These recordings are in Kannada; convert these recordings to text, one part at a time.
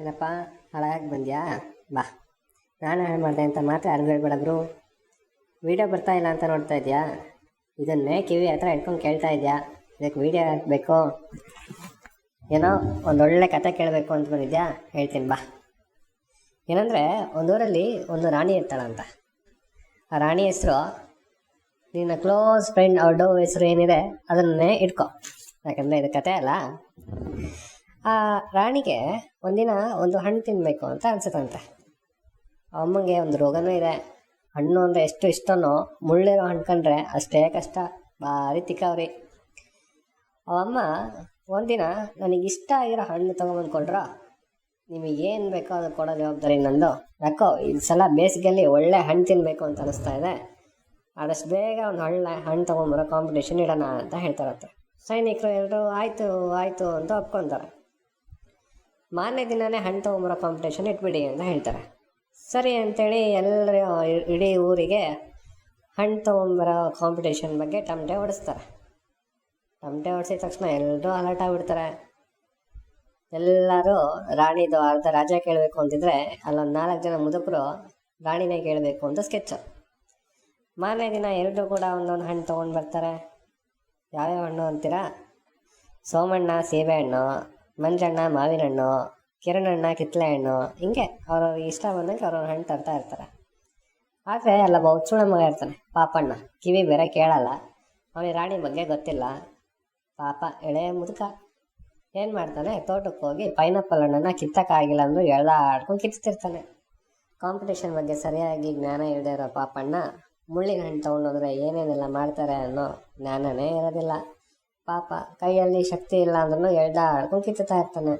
ಏನಪ್ಪ ಹಾಳಾಗಿ ಬಂದ್ಯಾ? ಬಾ. ನಾನು ಹಾಳು ಮಾಡಿದೆ ಅಂತ ಮಾತ್ರ ಯಾರು ಹೇಳ್ಬೇಡ ಗುರು ವೀಡಿಯೋ ಬರ್ತಾ ಇಲ್ಲ ಅಂತ ನೋಡ್ತಾ ಇದೆಯಾ? ಇದನ್ನೇ ಕಿವಿ ಹತ್ರ ಹಿಡ್ಕೊಂಡು ಕೇಳ್ತಾ ಇದೆಯಾ? ಇದಕ್ಕೆ ವೀಡಿಯೋ ಹಾಕಬೇಕು? ಏನೋ ಒಂದೊಳ್ಳೆ ಕತೆ ಕೇಳಬೇಕು ಅಂತ ಬಂದಿದ್ಯಾ? ಹೇಳ್ತೀನಿ, ಬಾ. ಏನಂದರೆ, ಒಂದೂರಲ್ಲಿ ಒಂದು ರಾಣಿ ಇರ್ತಾಳಂತ ಆ ರಾಣಿ ಹೆಸರು, ನಿನ್ನ ಕ್ಲೋಸ್ ಫ್ರೆಂಡ್ ಅವ್ರ ಹೆಸರು ಏನಿದೆ, ಅದನ್ನೇ ಇಟ್ಕೊ. ಯಾಕಂದರೆ ಇದು ಕತೆ ಅಲ್ಲ. ಆ ರಾಣಿಗೆ ಒಂದಿನ ಒಂದು ಹಣ್ಣು ತಿನ್ನಬೇಕು ಅಂತ ಅನ್ಸುತ್ತಂತೆ. ಅಮ್ಮಂಗೆ ಒಂದು ರೋಗನೂ ಇದೆ. ಹಣ್ಣು ಅಂದರೆ ಎಷ್ಟು ಇಷ್ಟನೋ, ಮುಳ್ಳಿರೋ ಹಣ್ಣು ಕಂಡ್ರೆ ಅಷ್ಟೇ ಕಷ್ಟ. ಭಾರಿ ತಿಕ್ಕವ್ರಿ. ಅಮ್ಮ, ಒಂದಿನ ನನಗಿಷ್ಟ ಆಗಿರೋ ಹಣ್ಣು ತೊಗೊಂಬಂದು ಕೊಡ್ರ ನಿಮಗೆ ಏನು ಬೇಕೋ ಅದು ಕೊಡೋ ಜವಾಬ್ದಾರಿ ನಂದು. ಯಾಕೋ, ಈ ಸಲ ಬೇಸಿಗೆಯಲ್ಲಿ ಒಳ್ಳೆ ಹಣ್ಣು ತಿನ್ನಬೇಕು ಅಂತ ಅನಿಸ್ತಾ ಇದೆ. ಆದಷ್ಟು ಬೇಗ ಒಂದು ಹಣ್ಣು ಹಣ್ಣು ತೊಗೊಂಬರೋ ಕಾಂಪಿಟೇಷನ್ ಇಡೋಣ ಅಂತ ಹೇಳ್ತಾರತ್ತೆ ಸೈನಿಕರು ಎಲ್ಲರೂ ಆಯಿತು ಆಯಿತು ಅಂತ ಒಪ್ಕೊತಾರೆ. ಮಾರನೇ ದಿನವೇ ಹಣ್ಣು ತೊಗೊಂಬರೋ ಕಾಂಪಿಟೇಷನ್ ಇಟ್ಬಿಡಿ ಅಂತ ಹೇಳ್ತಾರೆ. ಸರಿ ಅಂತೇಳಿ ಎಲ್ಲರ ಇಡೀ ಊರಿಗೆ ಹಣ್ಣು ತೊಗೊಂಬರೋ ಕಾಂಪಿಟೇಷನ್ ಬಗ್ಗೆ ಟಮಟೆ ಹೊಡೆಸ್ತಾರೆ. ಟಮಟೆ ಹೊಡೆಸಿದ ತಕ್ಷಣ ಎಲ್ಲರೂ ಅಲರ್ಟ್ ಆಗಿಬಿಡ್ತಾರೆ. ಎಲ್ಲರೂ ರಾಣಿದು ಅರ್ಧ ರಾಜ ಕೇಳಬೇಕು ಅಂತಿದ್ರೆ ಅಲ್ಲೊಂದು ನಾಲ್ಕು ಜನ ಮುದುಕರು ರಾಣಿನೇ ಕೇಳಬೇಕು ಅಂತ ಸ್ಕೆಚ್ ಮಾರನೇ ದಿನ ಎರಡೂ ಕೂಡ ಒಂದೊಂದು ಹಣ್ಣು ತೊಗೊಂಡು ಬರ್ತಾರೆ. ಯಾವ್ಯಾವ ಹಣ್ಣು ಅಂತೀರಾ? ಸೋಮಣ್ಣ ಸೀಬೆಹಣ್ಣು ಮಂಜಣ್ಣ ಮಾವಿನ ಹಣ್ಣು ಕಿರಣಣ್ಣ ಕಿತ್ಲೆ ಹಣ್ಣು ಹಿಂಗೆ ಅವ್ರವ್ರಿಗೆ ಇಷ್ಟ ಬಂದಂಗೆ ಅವ್ರವ್ರ ಹಣ್ಣು ತರ್ತಾ ಇರ್ತಾರೆ. ಆದರೆ ಅಲ್ಲ ಬೌಚುಳ ಮಗ ಇರ್ತಾನೆ, ಪಾಪಣ್ಣ. ಕಿವಿ ಬೇರೆ ಕೇಳಲ್ಲ. ಅವನಿಗೆ ರಾಣಿ ಬಗ್ಗೆ ಗೊತ್ತಿಲ್ಲ. ಪಾಪ, ಎಳೆ ಮುದುಕ. ಏನು ಮಾಡ್ತಾನೆ, ತೋಟಕ್ಕೆ ಹೋಗಿ ಪೈನಾಪಲ್ ಹಣ್ಣನ್ನು ಕಿತ್ತಕ್ಕಾಗಿಲ್ಲ ಅಂದರೂ ಎಳ್ದ ಆಡ್ಕೊಂಡು ಕಿತ್ತಿರ್ತಾನೆ. ಕಾಂಪಿಟೇಷನ್ ಬಗ್ಗೆ ಸರಿಯಾಗಿ ಜ್ಞಾನ ಇಲ್ಲದೆ ಇರೋ ಪಾಪಣ್ಣ ಮುಳ್ಳಿನ ಹಣ್ಣು ತೊಗೊಂಡೋದ್ರೆ ಏನೇನೆಲ್ಲ ಮಾಡ್ತಾರೆ ಅನ್ನೋ ಜ್ಞಾನನೇ ಇರೋದಿಲ್ಲ. ಪಾಪ ಕೈಯಲ್ಲಿ ಶಕ್ತಿ ಇಲ್ಲ ಅಂದ್ರೂ ಎಳ್ದಾಡ್ಕೊಂಡು ಕಿತ್ತುತ್ತಾ ಇರ್ತಾನೆ.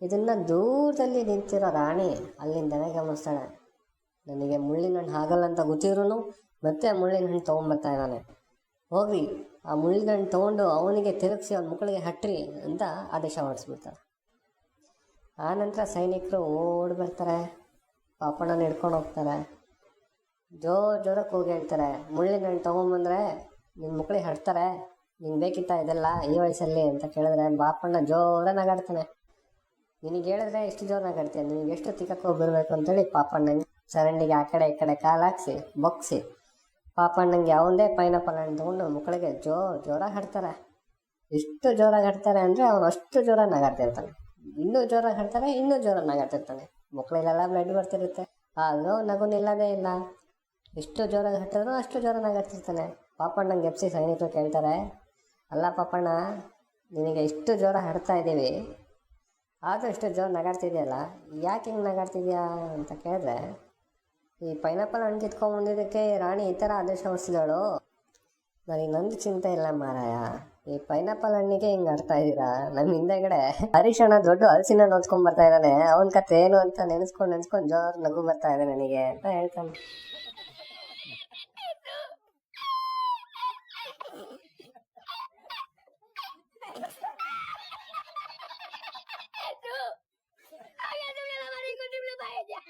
ಇದನ್ನು ದೂರದಲ್ಲಿ ನಿಂತಿರೋ ರಾಣಿ ಅಲ್ಲಿಂದನೇ ಗಮನಿಸ್ತಾಳೆ ನನಗೆ ಮುಳ್ಳಿನ ಹಣ್ಣು ಆಗಲ್ಲ ಅಂತ ಗೊತ್ತಿದ್ರು ಮತ್ತೆ ಮುಳ್ಳಿನ ಹಣ್ಣು ತೊಗೊಂಬರ್ತಾ ಇದ್ದಾನೆ. ಹೋಗಿ ಆ ಮುಳ್ಳಿನ ಹಣ್ಣು ತೊಗೊಂಡು ಅವನಿಗೆ ತಿರುಗಿಸಿ ಅವನ ಮಕ್ಕಳಿಗೆ ಹಟ್ರಿ ಅಂತ ಆದೇಶ ಆ ನಂತರ ಸೈನಿಕರು ಓಡಿ ಬರ್ತಾರೆ. ಪಾಪಣ್ಣನ ಹಿಡ್ಕೊಂಡು ಹೋಗ್ತಾರೆ. ಜೋರು ಜೋರಕ್ಕೆ ಹೋಗಿ ಹೇಳ್ತಾರೆ, ಮುಳ್ಳಿನ ಹಣ್ಣು ತೊಗೊಂಬಂದ್ರೆ ನಿಮ್ಮ ಮಕ್ಕಳಿಗೆ ಹಟ್ತಾರೆ. ನಿಂಗೆ ಬೇಕಿತ್ತ ಇದೆಲ್ಲ ಈ ವಯಸ್ಸಲ್ಲಿ ಅಂತ ಕೇಳಿದ್ರೆ ಬಾಪಣ್ಣ ಜೋರ ನಗಾಡ್ತಾನೆ. ನಿನಗೆ ಹೇಳಿದ್ರೆ ಎಷ್ಟು ಜೋರ ನಗಾಡ್ತೀಯ? ನಿನಗೆ ಎಷ್ಟು ತಿಕ್ಕಕ್ಕೆ ಬರಬೇಕು ಅಂತೇಳಿ ಪಾಪಣ್ಣಂಗೆ ಚರಂಡಿಗೆ ಆ ಕಡೆ ಈ ಕಡೆ ಕಾಲು ಹಾಕ್ಸಿ ಬೊಕ್ಸಿ ಪಾಪಣ್ಣಂಗೆ ಯಾವುದೇ ಪೈನಾಪಲ್ ಹಣ್ಣು ತೊಗೊಂಡು ಮಕ್ಕಳಿಗೆ ಜೋ ಜೋರಾಗಿ ಹಾಡ್ತಾರೆ. ಎಷ್ಟು ಜೋರಾಗಿ ಹಾಡ್ತಾರೆ ಅಂದರೆ ಅವನು ಅಷ್ಟು ಜೋರಾಗಿ ನಗಾಡ್ತಿರ್ತಾನೆ. ಇನ್ನೂ ಜೋರಾಗಿ ಹಾಡ್ತಾರೆ, ಇನ್ನೂ ಜೋರಾಗಿ ನಗಾಡ್ತಿರ್ತಾನೆ. ಮಕ್ಕಳಿಗೆಲ್ಲ ಬ್ಲಡ್ ಬರ್ತಿರುತ್ತೆ. ಆದರೂ ನಗು ನಿಲ್ಲದೇ ಇಲ್ಲ. ಎಷ್ಟು ಜೋರಾಗಿ ಹಾಡ್ತಾರೋ ಅಷ್ಟು ಜೋರಾಗಿ ನಗಾಡ್ತಿರ್ತಾನೆ. ಪಾಪಣ್ಣಂಗೆ ಎಪ್ಸಿ ಸೈನಿಕರು ಕೇಳ್ತಾರೆ ಅಲ್ಲ ಪಾಪಣ್ಣ, ನಿನಗೆ ಇಷ್ಟು ಜೋರ ಹಾಡ್ತಾ ಇದ್ದೀವಿ. ಆದರೂ ಇಷ್ಟು ಜೋರು ನಗಾಡ್ತಿದೆಯಲ್ಲ, ಯಾಕೆ ಹಿಂಗೆ ನಗಾಡ್ತಿದ್ಯಾ ಅಂತ ಕೇಳಿದ್ರೆ, ಈ ಪೈನಾಪಲ್ ಹಣ್ಣು ಕಿತ್ಕೊಂಡ್ಬಂದಿದ್ದಕ್ಕೆ ರಾಣಿ ಈ ಥರ ಆದೇಶ ಹೊರಿಸಿದಳು. ನನಗೆ ನಂದು ಚಿಂತೆ ಇಲ್ಲ ಮಾರಾಯ. ಈ ಪೈನಾಪಲ್ ಹಣ್ಣಿಗೆ ಹಿಂಗೆ ಆಡ್ತಾ ಇದ್ದೀರಾ? ನಮ್ಮ ಹಿಂದೆಗಡೆ ಹರೀಶ್ ದೊಡ್ಡ ಹಲಸಿನ ನೋಡ್ಕೊಂಡು ಬರ್ತಾ ಇದ್ದಾನೆ. ಅವನ ಕತೆ ಏನು ಅಂತ ನೆನೆಸ್ಕೊಂಡು ನೆನೆಸ್ಕೊಂಡು ಜೋರು ನಗು ಬರ್ತಾ ಇದೆ ನನಗೆ ಅಂತ ಹೇಳ್ತಾನೆ.